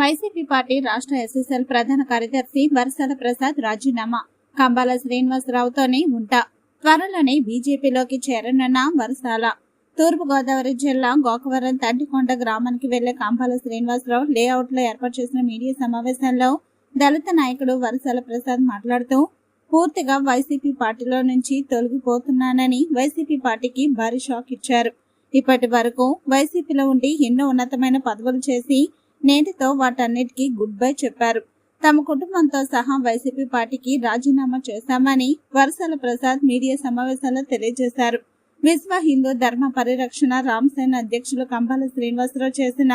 YCP party రాష్ట్ర SSL ప్రధాన కార్యదర్శి వరసల ప్రసాద్ రాజీనామా. కంబాల శ్రీనివాసరావుతోనే ఉంటా. త్వరలోనే బీజేపీలోకి చేరనున్న వరసాల. తూర్పు గోదావరి జిల్లా గోకవరం తంటికొండ గ్రామానికి వెళ్ళే కంబాల శ్రీనివాసరావు లేఅవుట్లో ఏర్పాటు చేసిన మీడియా సమావేశంలో దళిత నాయకుడు వరసల ప్రసాద్ మాట్లాడుతూ పూర్తిగా వైసీపీ పార్టీలో నుంచి తొలగిపోతున్నానని వైసీపీ పార్టీకి భారీ షాక్ ఇచ్చారు. ఇప్పటి వరకు వైసీపీలో ఉండి ఎన్నో ఉన్నతమైన పదవులు చేసి నేటితో వాటన్నిటికీ గుడ్ బై చెప్పారు. తమ కుటుంబంతో సహా వైసీపీ పార్టీకి రాజీనామా చేశామని వరసల ప్రసాద్ మీడియా సమావేశంలో తెలియజేశారు. విశ్వ హిందూ ధర్మ పరిరక్షణ రామసేన అధ్యక్షులు కంబాల శ్రీనివాసరావు చేసిన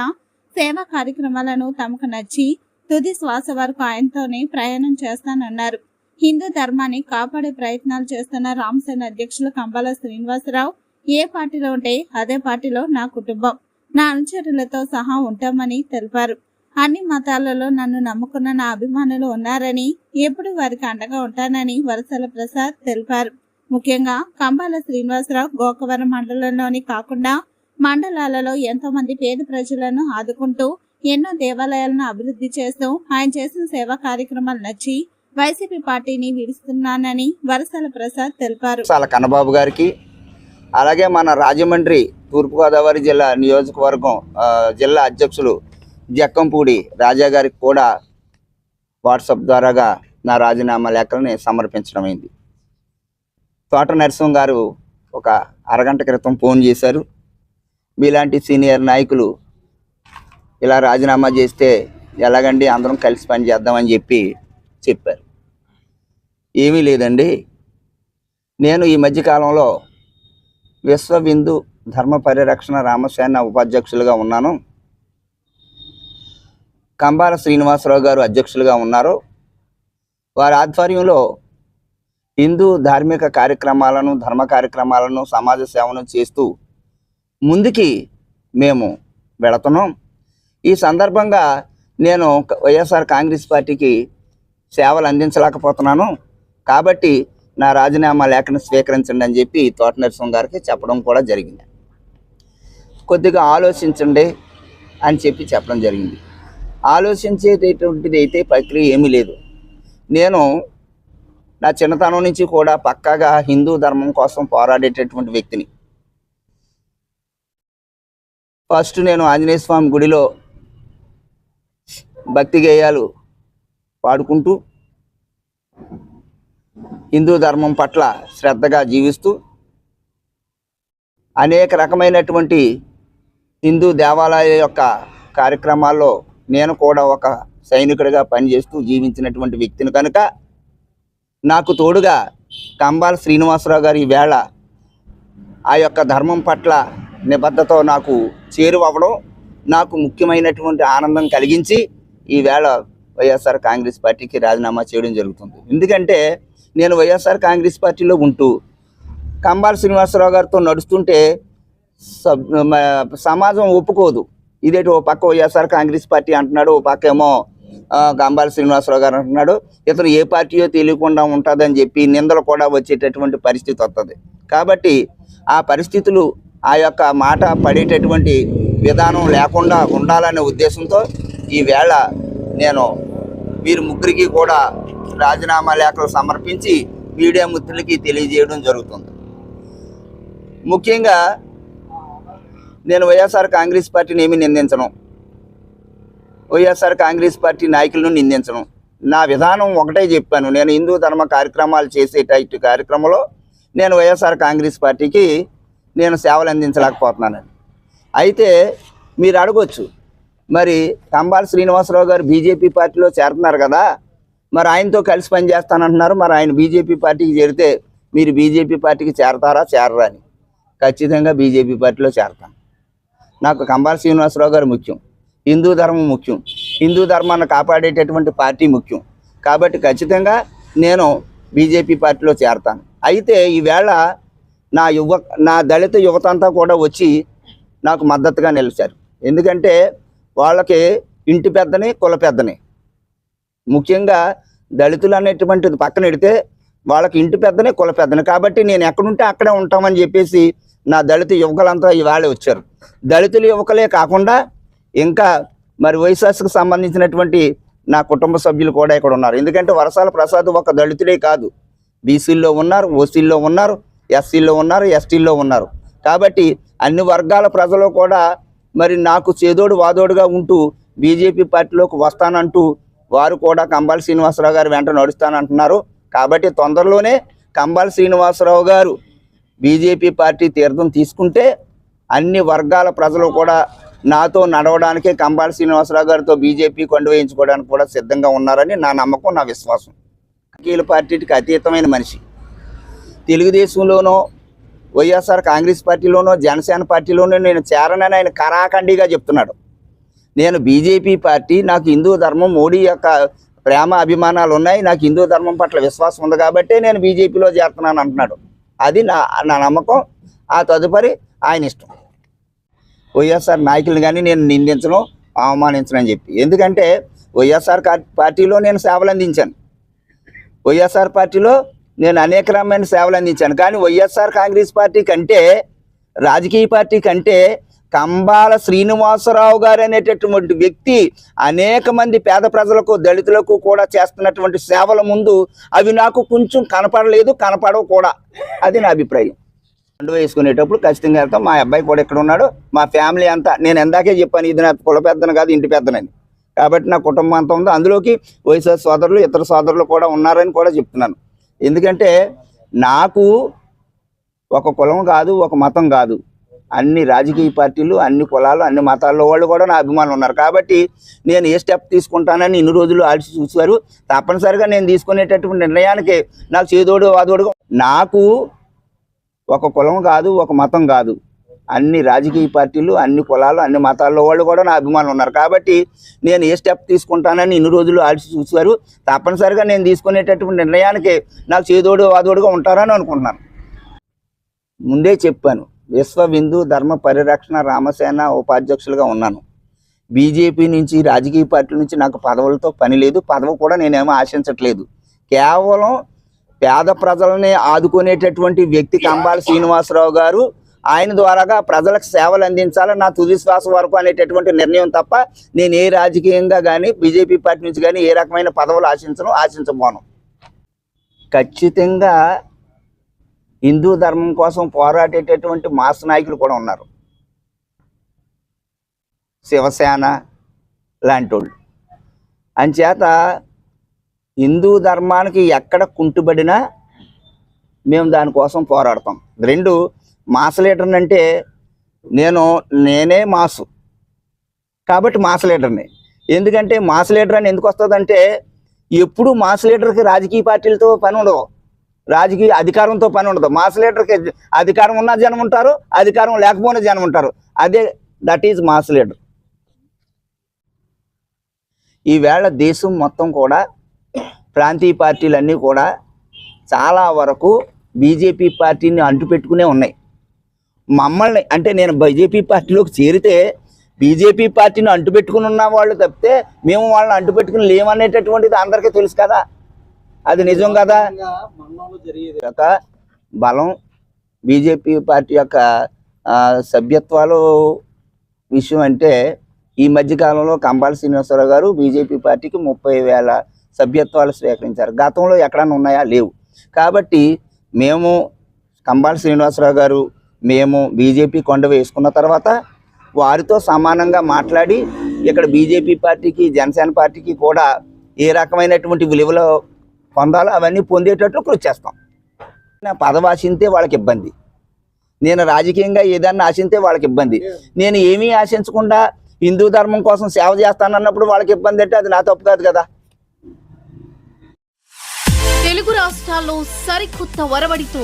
సేవా కార్యక్రమాలను తమకు నచ్చి తుది శ్వాస వరకు ఆయనతోనే ప్రయాణం చేస్తానన్నారు. హిందూ ధర్మాన్ని కాపాడే ప్రయత్నాలు చేస్తున్న రామసేన అధ్యక్షులు కంబాల శ్రీనివాసరావు ఏ పార్టీలో ఉంటే అదే పార్టీలో నా కుటుంబం. నా అనుచరులతో సహా ఉంటామని తెలిపారు. అన్ని మతాలలో నన్ను నమ్ముకున్న నా అభిమానులు ఉన్నారని ఎప్పుడు వారికి అండగా ఉంటానని వరసల ప్రసాద్ తెలిపారు. ముఖ్యంగా కంబాల శ్రీనివాసరావు గోకవరం మండలంలోని కాకుండా మండలాలలో ఎంతో మంది పేద ప్రజలను ఆదుకుంటూ ఎన్నో దేవాలయాలను అభివృద్ధి చేస్తూ ఆయన చేసిన సేవా కార్యక్రమాలు నచ్చి వైసీపీ పార్టీని విడుస్తున్నానని వరసల ప్రసాద్ తెలిపారు. కన్నబాబు గారికి అలాగే మన రాజమండ్రి తూర్పుగోదావరి జిల్లా నియోజకవర్గం జిల్లా అధ్యక్షులు జక్కంపూడి రాజా గారికి కూడా వాట్సాప్ ద్వారాగా నా రాజీనామా లేఖలని సమర్పించడమైంది తోట నరసింహ గారు ఒక అరగంట క్రితం ఫోన్ చేశారు. మీలాంటి సీనియర్ నాయకులు ఇలా రాజీనామా చేస్తే ఎలాగండి అందరం కలిసి పని చేద్దామని చెప్పి చెప్పారు. ఏమీ లేదండి. నేను ఈ మధ్యకాలంలో విశ్వబిందు ధర్మ పరిరక్షణ రామసేన ఉపాధ్యక్షులుగా ఉన్నాను. కంబాల శ్రీనివాసరావు గారు అధ్యక్షులుగా ఉన్నారు. వారి ఆధ్వర్యంలో హిందూ ధార్మిక కార్యక్రమాలను ధర్మ కార్యక్రమాలను సమాజ సేవను చేస్తూ ముందుకి మేము వెళుతున్నాం. ఈ సందర్భంగా నేను వైఎస్ఆర్ కాంగ్రెస్ పార్టీకి సేవలు అందించలేకపోతున్నాను. కాబట్టి నా రాజీనామా లేఖను స్వీకరించండి అని చెప్పి తోట నరసింహ గారికి చెప్పడం కూడా జరిగింది. కొద్దిగా ఆలోచించండి అని చెప్పి చెప్పడం జరిగింది. ఆలోచించేటటువంటిది అయితే ప్రక్రియ ఏమీ లేదు. నేను నా చిన్నతనం నుంచి కూడా పక్కాగా హిందూ ధర్మం కోసం పోరాడేటటువంటి వ్యక్తిని. ఫస్ట్ నేను ఆంజనేయ స్వామి గుడిలో భక్తి గేయాలు పాడుకుంటూ హిందూ ధర్మం పట్ల శ్రద్ధగా జీవిస్తూ అనేక రకమైనటువంటి హిందూ దేవాలయ యొక్క కార్యక్రమాల్లో నేను కూడా ఒక సైనికుడిగా పనిచేస్తూ జీవించినటువంటి వ్యక్తిని కనుక నాకు తోడుగా కంబాల శ్రీనివాసరావు గారి వేళ ఆ యొక్క ధర్మం పట్ల నిబద్ధతో నాకు చేరువవ్వడం నాకు ముఖ్యమైనటువంటి ఆనందం కలిగించి ఈ వేళ వైఎస్ఆర్ కాంగ్రెస్ పార్టీకి రాజీనామా చేయడం జరుగుతుంది. ఎందుకంటే నేను వైఎస్ఆర్ కాంగ్రెస్ పార్టీలో ఉంటూ కంబాల శ్రీనివాసరావు గారితో నడుస్తుంటే సబ్ సమాజం ఒప్పుకోదు. ఇదేంటి ఓ పక్క వైఎస్ఆర్ కాంగ్రెస్ పార్టీ అంటున్నాడు ఓ పక్క ఏమో కంబాల శ్రీనివాసరావు గారు అంటున్నాడు. ఇతను ఏ పార్టీయో తెలియకుండా ఉంటుందని చెప్పి నిందలు కూడా వచ్చేటటువంటి పరిస్థితి వస్తుంది కాబట్టి ఆ పరిస్థితులు ఆ యొక్క మాట పడేటటువంటి విధానం లేకుండా ఉండాలనే ఉద్దేశంతో ఈవేళ నేను వీరు ముగ్గురికి కూడా రాజీనామా లేఖలు సమర్పించి మీడియా మిత్రులకి తెలియజేయడం జరుగుతుంది. ముఖ్యంగా నేను వైఎస్ఆర్ కాంగ్రెస్ పార్టీని ఏమీ నిందించను. వైఎస్ఆర్ కాంగ్రెస్ పార్టీ నాయకులను నిందించను. నా విధానం ఒకటే చెప్పాను. నేను హిందూ ధర్మ కార్యక్రమాలు చేసేటట్టు కార్యక్రమంలో నేను వైఎస్ఆర్ కాంగ్రెస్ పార్టీకి నేను సేవలు అందించలేకపోతున్నాను అయితే మీరు అడగొచ్చు మరి కంబాల శ్రీనివాసరావు గారు బీజేపీ పార్టీలో చేరుతున్నారు కదా మరి ఆయనతో కలిసి పనిచేస్తానంటున్నారు. మరి ఆయన బీజేపీ పార్టీకి చేరితే మీరు బీజేపీ పార్టీకి చేరతారా చేరరా అని. ఖచ్చితంగా బీజేపీ పార్టీలో చేరతాను. నాకు కంబాల శ్రీనివాసరావు గారు ముఖ్యం. హిందూ ధర్మం ముఖ్యం. హిందూ ధర్మాన్ని కాపాడేటటువంటి పార్టీ ముఖ్యం. కాబట్టి ఖచ్చితంగా నేను బీజేపీ పార్టీలో చేరతాను. అయితే ఈవేళ నా యువ నా దళిత యువత అంతా కూడా వచ్చి నాకు మద్దతుగా నిలిచారు. ఎందుకంటే వాళ్ళకి ఇంటి పెద్దని కుల పెద్దని. ముఖ్యంగా దళితులు అనేటువంటిది పక్కన పెడితే వాళ్ళకి ఇంటి పెద్దనే కుల పెద్దనే. కాబట్టి నేను ఎక్కడుంటే అక్కడే ఉంటామని చెప్పేసి నా దళిత యువకులంతా ఇవాళ వచ్చారు. దళితుల యువకులే కాకుండా ఇంకా మరి వైఎస్ఆర్సీకి సంబంధించినటువంటి నా కుటుంబ సభ్యులు కూడా ఇక్కడ ఉన్నారు. ఎందుకంటే వరసాల ప్రసాద్ ఒక దళితుడే కాదు. బీసీల్లో ఉన్నారు ఓసీల్లో ఉన్నారు ఎస్సీల్లో ఉన్నారు ఎస్టీల్లో ఉన్నారు. కాబట్టి అన్ని వర్గాల ప్రజలు కూడా మరి నాకు చేదోడు వాదోడుగా ఉంటూ బీజేపీ పార్టీలోకి వస్తానంటూ వారు కూడా కంబాల శ్రీనివాసరావు గారు వెంట నడుస్తానంటున్నారు. కాబట్టి తొందరలోనే కంబాల శ్రీనివాసరావు గారు బీజేపీ పార్టీ తీర్థం తీసుకుంటే అన్ని వర్గాల ప్రజలు కూడా నాతో నడవడానికి కంబాల శ్రీనివాసరావు గారితో బీజేపీ కొండ వేయించుకోవడానికి కూడా సిద్ధంగా ఉన్నారని నా నమ్మకం నా విశ్వాసం. కీల పార్టీకి అతీతమైన మనిషి. తెలుగుదేశంలోనో వైఎస్ఆర్ కాంగ్రెస్ పార్టీలోనో జనసేన పార్టీలోనో నేను చేరనని ఆయన కరాఖండిగా చెప్తున్నాడు. నేను బీజేపీ పార్టీ నాకు హిందూ ధర్మం మోడీ యొక్క ప్రేమ అభిమానాలు ఉన్నాయి నాకు హిందూ ధర్మం పట్ల విశ్వాసం ఉంది కాబట్టి నేను బీజేపీలో చేరుతున్నాను అంటున్నాడు. అది నా నా నమ్మకం. ఆ తదుపరి ఆయన ఇష్టం. వైఎస్ఆర్ నాయకులను కానీ నేను నిందించను అవమానించను అని చెప్పి. ఎందుకంటే వైఎస్ఆర్ పార్టీలో నేను సేవలు అందించాను వైఎస్ఆర్ పార్టీలో నేను అనేక రకమైన సేవలు అందించాను. కానీ వైఎస్ఆర్ కాంగ్రెస్ పార్టీ కంటే రాజకీయ పార్టీ కంటే కంబాల శ్రీనివాసరావు గారు అనేటటువంటి వ్యక్తి అనేక మంది పేద ప్రజలకు దళితులకు కూడా చేస్తున్నటువంటి సేవల ముందు అవి నాకు కొంచెం కనపడలేదు కనపడవు కూడా. అది నా అభిప్రాయం. పండు వేసుకునేటప్పుడు ఖచ్చితంగా వెళ్తాం. మా అబ్బాయి కూడా ఇక్కడ ఉన్నాడు. మా ఫ్యామిలీ అంతా నేను ఎందాకే చెప్పాను ఇది నా కుల పెద్దను కాదు ఇంటి పెద్దనని. కాబట్టి నా కుటుంబం అంతా ఉందో. అందులోకి వైఎస్ఆర్ సోదరులు ఇతర సోదరులు కూడా ఉన్నారని కూడా చెప్తున్నాను. ఎందుకంటే నాకు ఒక కులం కాదు ఒక మతం కాదు. అన్ని రాజకీయ పార్టీలు అన్ని కులాలు అన్ని మతాల్లో వాళ్ళు కూడా నా అభిమానులు ఉన్నారు. కాబట్టి నేను ఏ స్టెప్ తీసుకుంటానని ఇన్ని రోజులు ఆడిచి చూశారు. తప్పనిసరిగా నేను తీసుకునేటటువంటి నిర్ణయానికి నాకు చేదోడు వాదోడుగా నాకు ఒక కులం కాదు ఒక మతం కాదు. అన్ని రాజకీయ పార్టీలు అన్ని కులాలు అన్ని మతాల్లో వాళ్ళు కూడా నా అభిమానులు ఉన్నారు. కాబట్టి నేను ఏ స్టెప్ తీసుకుంటానని ఇన్ని రోజులు ఆడిచి చూశారు. తప్పనిసరిగా నేను తీసుకునేటటువంటి నిర్ణయానికి నాకు చేదోడు వాదోడుగా ఉంటారని అనుకుంటున్నాను. ముందే చెప్పాను విశ్వ హిందూ ధర్మ పరిరక్షణ రామసేన ఉపాధ్యక్షులుగా ఉన్నాను. బీజేపీ నుంచి రాజకీయ పార్టీల నుంచి నాకు పదవులతో పని లేదు. పదవి కూడా నేనేమో ఆశించట్లేదు. కేవలం పేద ప్రజలని ఆదుకునేటటువంటి వ్యక్తి కంబాల శ్రీనివాసరావు గారు ఆయన ద్వారాగా ప్రజలకు సేవలు అందించాలని నా తుది శ్వాస వరకు అనేటటువంటి నిర్ణయం తప్ప నేను ఏ రాజకీయంగా కానీ బీజేపీ పార్టీ నుంచి కానీ ఏ రకమైన పదవులు ఆశించను ఆశించబోను. ఖచ్చితంగా హిందూ ధర్మం కోసం పోరాడేటటువంటి మాస్ నాయకులు కూడా ఉన్నారు. శివసేన లాంటి వాళ్ళు అంచేత హిందూ ధర్మానికి ఎక్కడ కుంటుబడినా మేము దానికోసం పోరాడతాం. రెండు మాస్ లీడర్ని అంటే నేను నేనే మాసు. కాబట్టి మాస్ లీడర్ని ఎందుకంటే మాస్ లీడర్ అని ఎందుకు వస్తుందంటే ఎప్పుడు మాస్ లీడర్కి రాజకీయ పార్టీలతో పని ఉండదు. రాజకీయ అధికారంతో పని ఉండదు. మాస్ లీడర్కి అధికారం ఉన్న జనం ఉంటారు అధికారం లేకపోయినా జనం ఉంటారు. అదే దట్ ఈజ్ మాస్ లీడర్ ఈవేళ దేశం మొత్తం కూడా ప్రాంతీయ పార్టీలన్నీ కూడా చాలా వరకు బీజేపీ పార్టీని అంటుపెట్టుకునే ఉన్నాయి. మమ్మల్ని అంటే నేను బీజేపీ పార్టీలోకి చేరితే బీజేపీ పార్టీని అంటుపెట్టుకుని ఉన్న వాళ్ళు తప్పితే మేము వాళ్ళని అంటుపెట్టుకుని లేమనేటటువంటిది అందరికీ తెలుసు కదా. అది నిజం కదా? యొక్క బలం బీజేపీ పార్టీ యొక్క సభ్యత్వాలు విషయం అంటే ఈ మధ్య కాలంలో కంబాల శ్రీనివాసరావు గారు బీజేపీ పార్టీకి ముప్పై వేల సభ్యత్వాలు స్వీకరించారు. గతంలో ఎక్కడన్నా ఉన్నాయా? లేవు. కాబట్టి మేము కంబాల శ్రీనివాసరావు గారు మేము బీజేపీ కొండ వేసుకున్న తర్వాత వారితో సమానంగా మాట్లాడి ఇక్కడ బీజేపీ పార్టీకి జనసేన పార్టీకి కూడా ఏ రకమైనటువంటి విలువలు పొందాలో అవన్నీ పొందేటట్లు కృషి చేస్తాం. నా పదవి ఆశింతే వాళ్ళకి ఇబ్బంది. నేను రాజకీయంగా ఏదన్నా ఆశింతే వాళ్ళకి ఇబ్బంది. నేను ఏమీ ఆశించకుండా హిందూ ధర్మం కోసం సేవ చేస్తానన్నప్పుడు వాళ్ళకి ఇబ్బంది అంటే అది నా తప్పు కాదు కదా. తెలుగు రాష్ట్రాల్లో సరికొత్త వరవడితో